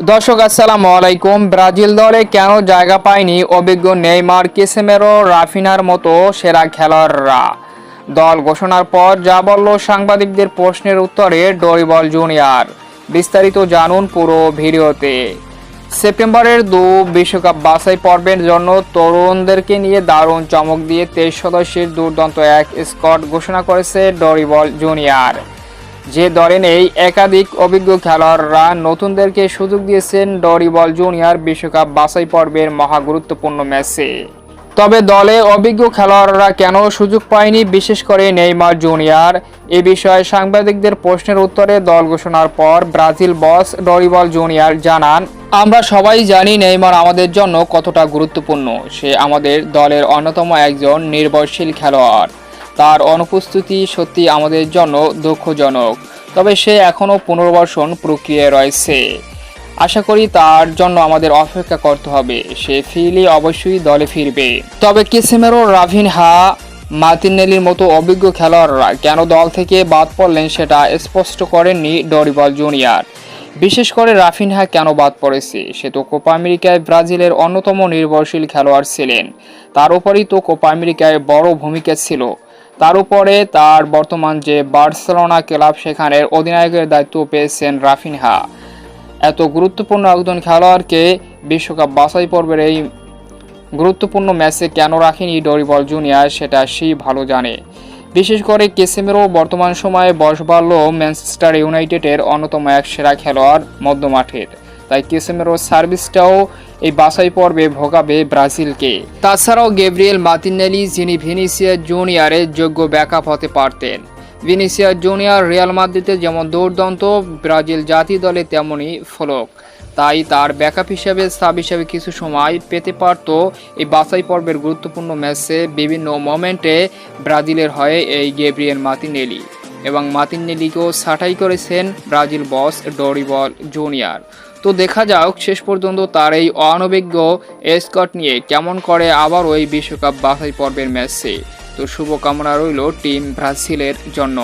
দর্শক, আসসালামু আলাইকুম। ব্রাজিল দলে কেন জায়গা পায়নি অভিজ্ঞ নেইমার, কেসেমেরো, রাফিনার মতো সেরা খেলোয়াড়রা? দল ঘোষণার পর যা বলল সাংবাদিকদের প্রশ্নের উত্তরে ডরিবল জুনিয়র। বিস্তারিত জানুন পুরো ভিডিওতে। সেপ্টেম্বরের দু বিশ্বকাপ বাছাই পর্বের জন্য তরুণদেরকে নিয়ে দারুণ চমক দিয়ে তেইশ সদস্যের দুর্দান্ত এক স্কট ঘোষণা করেছে ডরিবল জুনিয়র। যে দলে এই একাধিক অভিজ্ঞ খেলোয়াড়রা নতুনদেরকে সুযোগ দিয়েছেন ডরিবল জুনিয়র বিশ্বকাপ বাছাই পর্বের মহা গুরুত্বপূর্ণ ম্যাচে। তবে দলে অভিজ্ঞ খেলোয়াড়রা কেন সুযোগ পায়নি, বিশেষ করে নেইমার জুনিয়র? এ বিষয়ে সাংবাদিকদের প্রশ্নের উত্তরে দল ঘোষণার পর ব্রাজিল বস ডরিবল জুনিয়র জানান, আমরা সবাই জানি নেইমার আমাদের জন্য কতটা গুরুত্বপূর্ণ। সে আমাদের দলের অন্যতম একজন নির্ভরশীল খেলোয়াড়। তার অনুপস্থিতি সত্যি আমাদের জন্য দুঃখজনক, তবে সে এখনও পুনর্বাসন প্রক্রিয়ায় রয়েছে। আশা করি তার জন্য আমাদের অপেক্ষা করতে হবে। সে ফিরলে অবশ্যই দলে ফিরবে। তবে কিসেমেরো রাভিনহা মার্তিনেলির মতো অভিজ্ঞ খেলোয়াড়রা কেন দল থেকে বাদ পড়লেন সেটা স্পষ্ট করেননি ডরিবল জুনিয়র। বিশেষ করে রাফিনহা কেন বাদ পড়েছে? সে তো কোপা আমেরিকায় ব্রাজিলের অন্যতম নির্ভরশীল খেলোয়াড় ছিলেন। তার উপরই তো কোপা আমেরিকায় বড় ভূমিকা ছিল। তার উপরে তার বর্তমান যে বার্সেলোনা ক্লাব, সেখানের অধিনায়কের দায়িত্ব পেয়েছেন রাফিনহা। এত গুরুত্বপূর্ণ একজন খেলোয়াড়কে বিশ্বকাপ বাছাই পর্বের এই গুরুত্বপূর্ণ ম্যাচে কেন রাখেনি ডরিবল জুনিয়র, সেটা সেই ভালো জানে। বিশেষ করে কেসেমেরও বর্তমান সময়ে বয়স বাড়ল ম্যানচেস্টার ইউনাইটেডের অন্যতম এক সেরা খেলোয়াড় মধ্যমাঠের। তাই কেসেমেরোর সার্ভিসটাও এই বাছাই পর্বে ভোগাবে ব্রাজিলকে। তাছাড়াও গেব্রিয়েল মাতিনেলি যিনি ভিনিসিয়া জুনিয়রের যোগ্য ব্যাকআপ হতে পারতেন। ভিনিসিয়া জুনিয়র রিয়াল মাদ্রিদে যেমন দুর্দান্ত, ব্রাজিল জাতীয় দলে তেমনই ফলক। তাই তার ব্যাকআপ হিসেবে, সাব হিসেবে কিছু সময় পেতে পারত এই বাছাই পর্বের গুরুত্বপূর্ণ ম্যাচে বিভিন্ন মোমেন্টে ব্রাজিলের হয়ে এই গেব্রিয়েল মাতিনেলি এবং মাতিনেলিকেও ছাঁটাই করেছেন ব্রাজিল বস ডরিবল জুনিয়র। তো দেখা যাক, শেষ পর্যন্ত তার এই অনভিজ্ঞ স্কট নিয়ে কেমন করে আবার ওই বিশ্বকাপ বাছাই পর্বের ম্যাচে। তো শুভকামনা রইল টিম ব্রাজিলের জন্য।